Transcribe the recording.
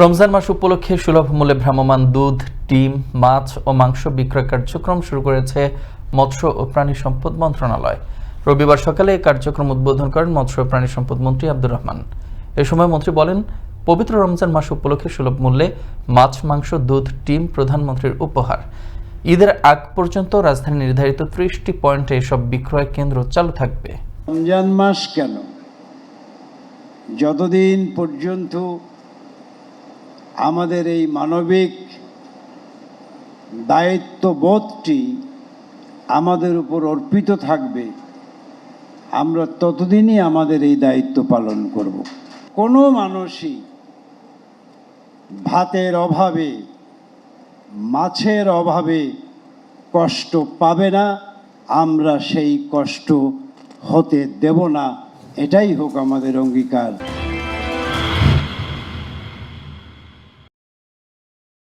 রমজান মাস উপলক্ষে সুলভ মূল্যে ভ্রাম্যমাণ দুধ, ডিম, মাছ ও মাংস বিক্রয় কার্যক্রম শুরু করেছে মৎস্য ও প্রাণী সম্পদ মন্ত্রণালয়। রবিবার সকালে এই কার্যক্রম উদ্বোধন করেন মৎস্য ও প্রাণী সম্পদ মন্ত্রী আব্দুর রহমান। এ সময় মন্ত্রী বলেন, পবিত্র রমজান মাস উপলক্ষে সুলভ মূল্যে মাছ, মাংস, দুধ, ডিম প্রধানমন্ত্রীর উপহার। ঈদের আগ পর্যন্ত রাজধানী নির্ধারিত ত্রিশটি পয়েন্টে এসব বিক্রয় কেন্দ্র চালু থাকবে। রমজান মাস কেন? যতদিন পর্যন্ত আমাদের এই মানবিক দায়িত্ববোধটি আমাদের উপর অর্পিত থাকবে। আমরা ততদিনই আমাদের এই দায়িত্ব পালন করব। কোনো মানুষই ভাতের অভাবে, মাছের অভাবে কষ্ট পাবে না। আমরা সেই কষ্ট হতে দেব না। এটাই হোক আমাদের অঙ্গীকার।